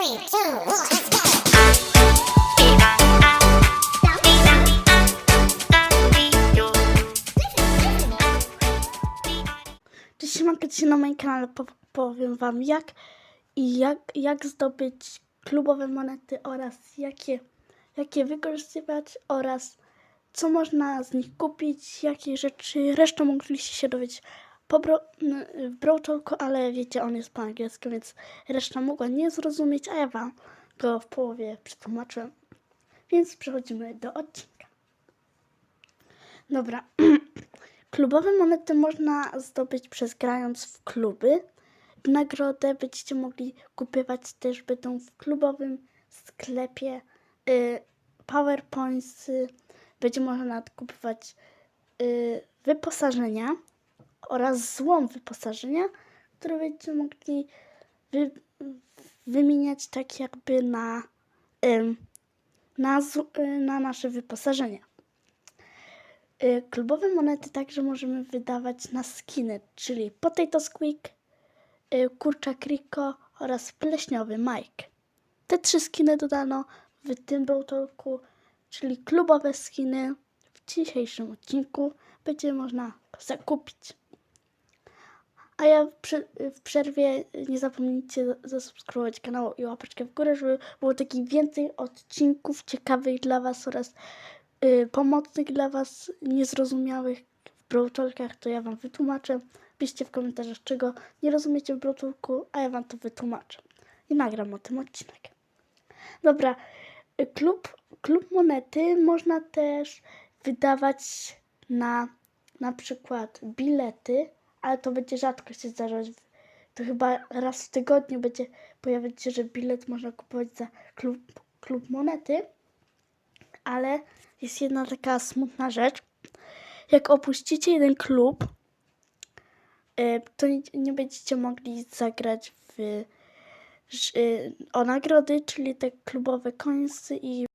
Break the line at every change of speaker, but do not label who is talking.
Three, two, one.
Cześć, na moim kanale po powiem wam jak i jak, jak zdobyć klubowe monety oraz jakie, jakie wykorzystywać oraz co można z nich kupić, jakie rzeczy, resztę mogliście się dowiedzieć po bro, w Browtalku, ale wiecie, on jest po angielsku, więc reszta mogła nie zrozumieć, a ja wam go w połowie przetłumaczyłem. Więc przechodzimy do odcinka. Dobra. Klubowe monety można zdobyć przez grając w kluby. Nagrodę będziecie mogli kupować też będą w klubowym sklepie. Y, PowerPoints będzie można kupować y, wyposażenia oraz złom wyposażenia, które będziecie mogli wy, wymieniać tak jakby na, na, y, na nasze wyposażenie. Y, Klubowe monety także możemy wydawać na skiny, czyli Potato Squeak, y, Kurczak Rico oraz Pleśniowy Mike. Te trzy skiny dodano w tym Browtalku, czyli klubowe skiny. W dzisiejszym odcinku będzie można zakupić. A ja w, prze- w przerwie nie zapomnijcie za- zasubskrybować kanału i łapeczkę w górę, żeby było takich więcej odcinków ciekawych dla Was oraz y, pomocnych dla Was, niezrozumiałych w Browtalkach, to ja Wam wytłumaczę. Piszcie w komentarzach, czego nie rozumiecie w Browtalku, a ja Wam to wytłumaczę. I nagram o tym odcinek. Dobra, y, klub, klub monety można też wydawać na na przykład bilety, ale to będzie rzadko się zdarzać. To chyba raz w tygodniu będzie pojawiać się, że bilet można kupować za klub, klub monety. Ale jest jedna taka smutna rzecz. Jak opuścicie jeden klub, y, to nie, będziecie mogli zagrać w, ż- y, o nagrody, czyli te klubowe końsy i